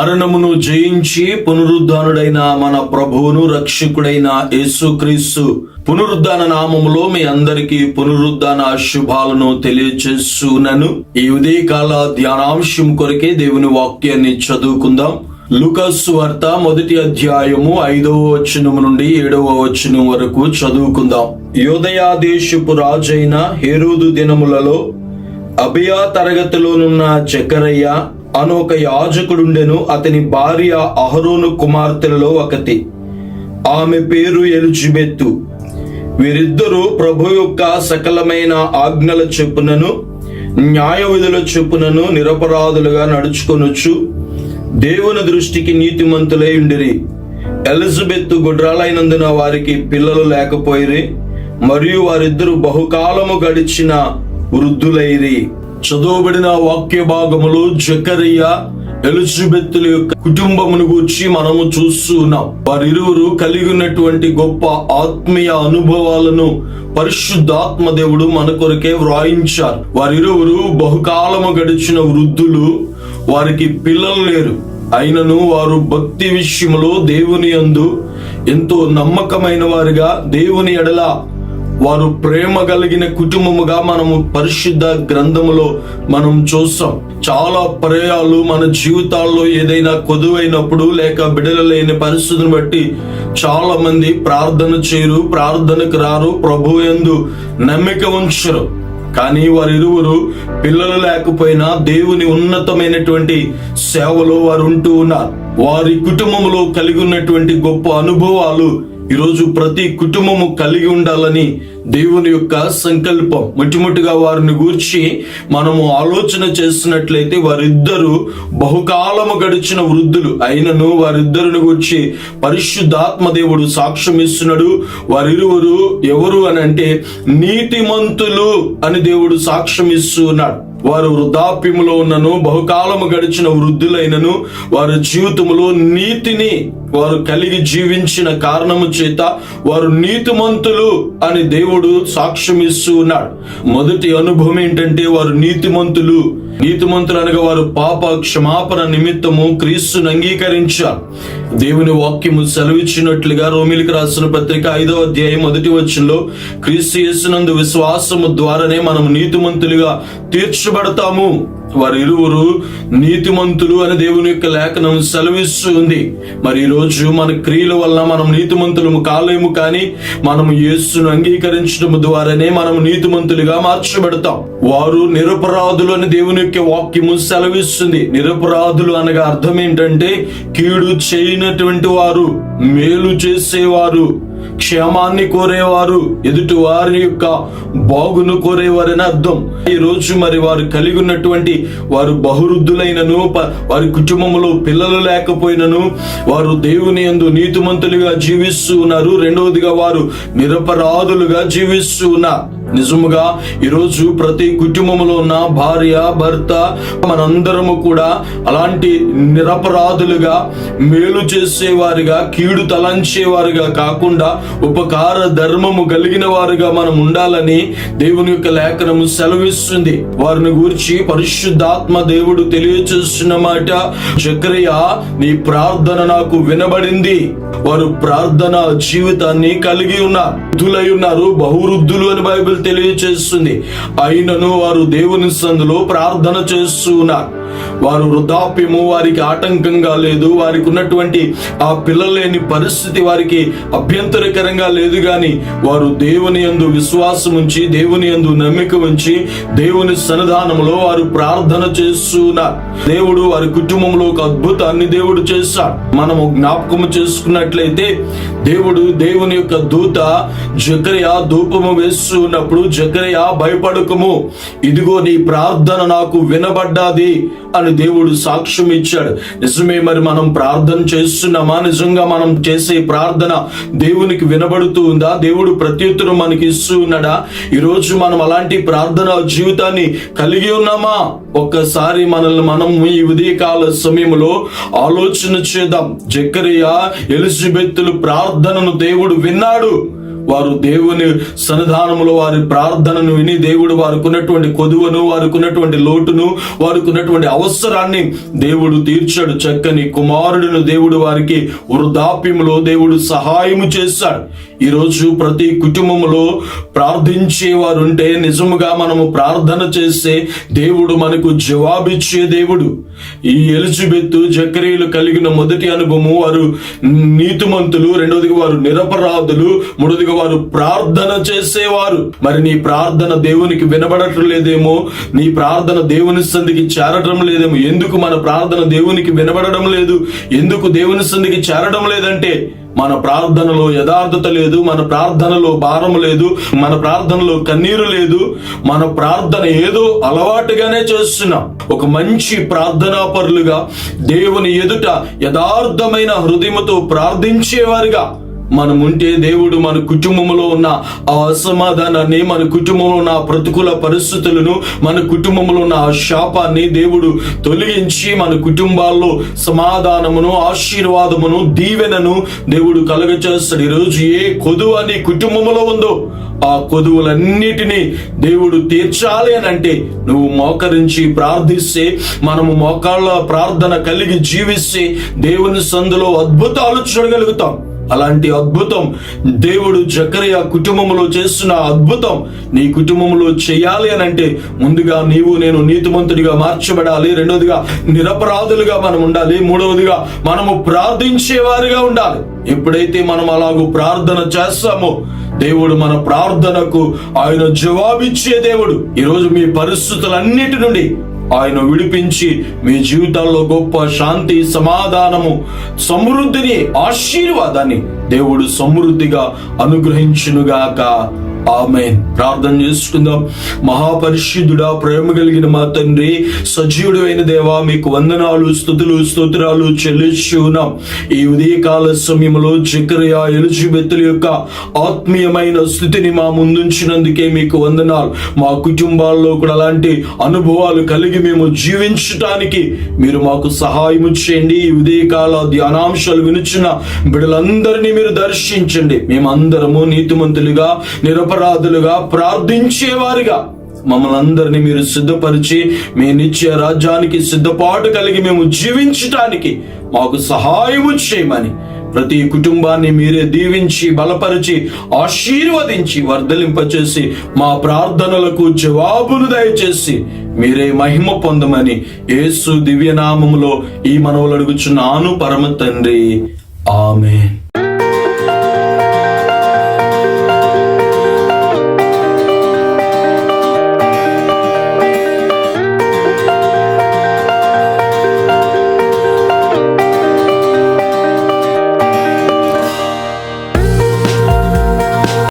మరణమును జయించి పునరుద్ధానుడైన మన ప్రభువును రక్షకుడైన యేసుక్రీస్తు. పునరుద్ధాన నామములో మీ అందరికీ పునరుద్ధాన శుభాలను తెలియచేస్తున్నాను ఈ ఉదయకాల ధ్యానాంశం కొరకే దేవుని వాక్యాన్ని చదువుకుందాం. లుకస్ వార్త మొదటి అధ్యాయము ఐదవ వచనం నుండి ఏడవ వచనం వరకు చదువుకుందాం. యోదయాదేశపు రాజైన హేరోదు దినములలో అభియా తరగతిలోనున్న జకరయ్య అను ఒక యాజకుడుండెను అతని భార్య అహరోను కుమార్తెలలో ఒకటి. ఆమె పేరు ఎలిజబెత్తు వీరిద్దరూ ప్రభు యొక్క సకలమైన ఆజ్ఞల చెప్పునను న్యాయ విధుల చెప్పునను నిరపరాధులుగా నడుచుకొనొచ్చు దేవుని దృష్టికి నీతిమంతులై ఉండిరి. ఎలిజబెత్తు గుడ్రాలైనందున వారికి పిల్లలు లేకపోయిరి మరియు వారిద్దరు బహుకాలము గడిచిన వృద్ధులైరి. చదువుబడిన వాక్య భాగములు జకరియా ఎలిజబెత్తుల యొక్క కుటుంబమును గూర్చి మనము చూస్తూ ఉన్నాం వారిరువురు కలిగి ఉన్నటువంటి గొప్ప ఆత్మీయ అనుభవాలను పరిశుద్ధాత్మ దేవుడు మన కొరకే వ్రాయించారు. వారిరువురు బహుకాలము గడిచిన వృద్ధులు వారికి పిల్లలు లేరు. అయినను వారు భక్తి విషయములో దేవుని యందు ఎంతో నమ్మకమైన వారుగా దేవుని ఎడల వారు ప్రేమ కలిగిన కుటుంబముగా మనము పరిశుద్ధ గ్రంథములో మనం చూస్తాం. చాలా ప్రేయాలు మన జీవితాల్లో ఏదైనా కొదువైనప్పుడు లేక బిడల లేని పరిస్థితిని బట్టి చాలా మంది ప్రార్థన చేయరు ప్రార్థనకు రారు ప్రభు ఎందు నమ్మిక ఉంచరు. కానీ వారిరువురు పిల్లలు లేకపోయినా దేవుని ఉన్నతమైనటువంటి సేవలో వారు ఉంటూ ఉన్నారు. వారి కుటుంబంలో కలిగి ఉన్నటువంటి గొప్ప అనుభవాలు ఈరోజు ప్రతి కుటుంబము కలిగి ఉండాలని దేవుని యొక్క సంకల్పం. మొట్టమొదటిగా వారిని గూర్చి మనము ఆలోచన చేస్తున్నట్లయితే వారిద్దరూ బహుకాలము గడిచిన వృద్ధులు. అయినను వారిద్దరిని గూర్చి పరిశుద్ధాత్మ దేవుడు సాక్ష్యం ఇస్తున్నాడు. వారిరువురు ఎవరు అని అంటే నీతిమంతులు అని దేవుడు సాక్ష్యం ఇస్తున్నాడు. వారు వృద్ధాప్యములో ఉన్నను బహుకాలము గడిచిన వృద్ధులైనను వారి జీవితంలో నీతిని వారు కలిగి జీవించిన కారణము చేత వారు నీతిమంతులు అని దేవుడు సాక్ష్యం ఇస్తూ ఉన్నాడు. మొదటి అనుభవం ఏంటంటే వారు నీతిమంతులు నీతిమంతులనగా వారు పాప క్షమాపణ నిమిత్తము క్రీస్తును అంగీకరించారు. దేవుని వాక్యము సెలవిచ్చినట్లుగా రోమిలికి రాసిన పత్రిక ఐదవ అధ్యాయం మొదటి వచనంలో క్రీస్తు యేసునందు విశ్వాసము ద్వారానే మనం నీతిమంతులుగా తీర్చబడతాము. వారు ఇరువురు నీతిమంతులు అని దేవుని యొక్క లేఖనం సెలవిస్తుంది. మరి ఈరోజు మన క్రియల వల్ల మనం నీతిమంతులము కాలేము కానీ మనం యేసును అంగీకరించడం ద్వారానే మనం నీతిమంతులుగా మార్చబడతాం. వారు నిరపరాధులు అని దేవుని యొక్క వాక్యము సెలవిస్తుంది. నిరపరాధులు అనగా అర్థం ఏంటంటే కీడు చేయనటువంటి వారు మేలు చేసేవారు. క్షేమాన్ని కోరేవారు ఎదుటి వారి యొక్క బాగును కోరేవారని అర్థం. ఈ రోజు మరి వారు కలిగి ఉన్నటువంటి వారు బహురుద్ధులైనను ప- వారి కుటుంబంలో పిల్లలు లేకపోయినను వారు దేవుని యందు నీతిమంతులుగా జీవిస్తూ ఉన్నారు. రెండవదిగా వారు నిరపరాధులుగా జీవిస్తూ ఉన్నారు. నిజముగా ఈరోజు ప్రతి కుటుంబంలో ఉన్న భార్య భర్త మనందరము కూడా అలాంటి నిరపరాధులుగా మేలు చేసేవారుగా కీడు తలంచేవారుగా కాకుండా ఉపకార ధర్మము కలిగిన వారుగా మనం ఉండాలని దేవుని యొక్క లేఖనము సెలవిస్తుంది. వారిని గురించి పరిశుద్ధాత్మ దేవుడు తెలియచేస్తున్న మాట చక్రయ్య నీ ప్రార్థన నాకు వినబడింది. వారు ప్రార్థన జీవితాన్ని కలిగి ఉన్నారు. వృద్ధులై ఉన్నారు. బహువృద్ధులు అని బైబిల్ తెలియచేస్తుంది. అయినను వారు దేవుని సందులో ప్రార్థన చేస్తున్నారు. వారు వృద్ధాప్యము వారికి ఆటంకంగా లేదు వారికి ఉన్నటువంటి ఆ పిల్లలేని పరిస్థితి వారికి అభ్యంతరకరంగా లేదు కానీ వారు దేవుని యందు విశ్వాసం ఉంచి దేవుని యందు నమ్మిక ఉంచి దేవుని సన్నిధానంలో వారు ప్రార్థన చేస్తున్నారు దేవుడు వారి కుటుంబంలో ఒక అద్భుతాన్ని దేవుడు చేశాడు. మనము జ్ఞాపకము చేసుకున్నట్లయితే దేవుడు దేవుని యొక్క దూత జకరియా ధూపము వేస్తూ ఉన్నప్పుడు జకరియా భయపడకము. ఇదిగో నీ ప్రార్థన నాకు వినబడ్డాది. అని దేవుడు సాక్ష్యం ఇచ్చాడు. నిజమే మరి మనం ప్రార్థన చేస్తున్నామా? నిజంగా మనం చేసే ప్రార్థన దేవునికి వినబడుతూ ఉందా? దేవుడు ప్రత్యుత్తరం మనకి ఇస్తూ ఉన్నాడా? ఈరోజు మనం అలాంటి ప్రార్థన జీవితాన్ని కలిగి ఉన్నామా? ఒక్కసారి మనల్ని మనం ఈ ఉదయకాల సమయంలో ఆలోచన చేద్దాం. జక్కరియా ఎలిజబెత్తులు ప్రార్థనను దేవుడు విన్నాడు. వారు దేవుని సన్నిధానములో వారి ప్రార్థనను విని దేవుడు వారుకున్నటువంటి కొదువను వారుకున్నటువంటి లోటును వారుకున్నటువంటి అవసరాన్ని దేవుడు తీర్చాడు. చక్కని కుమారుడును దేవుడు వారికి వృద్ధాప్యములో దేవుడు సహాయము చేశాడు. ఈరోజు ప్రతి కుటుంబంలో ప్రార్థించే వారు ఉంటే నిజముగా మనము ప్రార్థన చేస్తే దేవుడు మనకు జవాబిచ్చే దేవుడు. ఈ ఎలిజబెత్ జకరీలు కలిగిన మొదటి అనుభవము వారు నీతిమంతులు రెండోదిగా వారు నిరపరాధులు మూడోదిగా వారు ప్రార్థన చేసేవారు. మరి నీ ప్రార్థన దేవునికి వినబడటం లేదేమో? నీ ప్రార్థన దేవుని సంధికి చేరటం లేదేమో? ఎందుకు మన ప్రార్థన దేవునికి వినబడడం లేదు? ఎందుకు దేవుని సంధికి చేరడం లేదంటే మన ప్రార్థనలో యథార్థత లేదు మన ప్రార్థనలో భారం లేదు మన ప్రార్థనలో కన్నీరు లేదు. మన ప్రార్థన ఏదో అలవాటుగానే చేస్తున్నాం. ఒక మంచి ప్రార్థనా పరులుగా దేవుని ఎదుట యథార్థమైన హృదయముతో ప్రార్థించేవారిగా. మనం ఉంటే దేవుడు మన కుటుంబంలో ఉన్న ఆ అసమాధానాన్ని మన కుటుంబంలో ఉన్న ప్రతికూల పరిస్థితులను మన కుటుంబంలో ఉన్న ఆ శాపాన్ని దేవుడు తొలగించి మన కుటుంబాల్లో సమాధానమును ఆశీర్వాదమును దీవెనను దేవుడు కలగచేస్తాడు. ఈరోజు ఏ కొదువు అని కుటుంబంలో ఉందో ఆ కొదువులన్నిటినీ దేవుడు తీర్చాలి అని అంటే నువ్వు మోకరించి ప్రార్థిస్తే మనము మోకాళ్ళ ప్రార్థన కలిగి జీవిస్తే దేవుని సందులో అద్భుతాలు చూడగలుగుతాం. అలాంటి అద్భుతం దేవుడు జకరయ కుటుంబంలో చేస్తున్న అద్భుతం నీ కుటుంబంలో చేయాలి అని అంటే ముందుగా నీవు నేను నీతిమంతుడిగా మార్చబడాలి. రెండవదిగా నిరపరాధులుగా మనం ఉండాలి. మూడవదిగా మనము ప్రార్థించేవారిగా ఉండాలి. ఎప్పుడైతే మనం అలాగూ ప్రార్థన చేస్తామో దేవుడు మన ప్రార్థనకు ఆయన జవాబిచ్చే దేవుడు. ఈరోజు మీ పరిస్థితులన్నిటి నుండి ఆయన విడిపించి మీ జీవితాల్లో గొప్ప శాంతి సమాధానము సమృద్ధిని ఆశీర్వాదాన్ని దేవుడు సమృద్ధిగా అనుగ్రహించునుగాక. ఆమె ప్రార్థన చేసుకుందాం. మహాపరిశుద్ధుడా ప్రేమ కలిగిన మా తండ్రి సజీవుడు అయిన దేవా మీకు వందనాలు స్థుతులు స్తోత్రాలు చెల్లిస్తున్నాం ఈ ఉదయకాల సమయంలో చక్రయ ఎలిజబెత్తుల యొక్క ఆత్మీయమైన స్థితిని మా ముందుంచినందుకే మీకు వందనాలు. మా కుటుంబాల్లో కూడా అలాంటి అనుభవాలు కలిగి మేము జీవించటానికి మీరు మాకు సహాయం చేయండి. ఈ ఉదయకాల ధ్యానాంశాలు వినుచున్న బిడలందరినీ మీరు దర్శించండి. మేమందరము నీతిమంతులుగా నిరపరాధులుగా ప్రార్థించేవారిగా. మమ్మల్ని అందరినీ మీరు సిద్ధపరిచి మీ నిత్య రాజ్యానికి సిద్ధపాటు కలిగి మేము జీవించటానికి మాకు సహాయము చేయమని ప్రతి కుటుంబాన్ని మీరే దీవించి బలపరిచి ఆశీర్వదించి వర్ధలింపచేసి మా ప్రార్థనలకు జవాబును దయచేసి మీరే మహిమ పొందమని యేసు దివ్యనామములో ఈ మనవులు అడుగుచున్నాను పరమ తండ్రి. ఆమె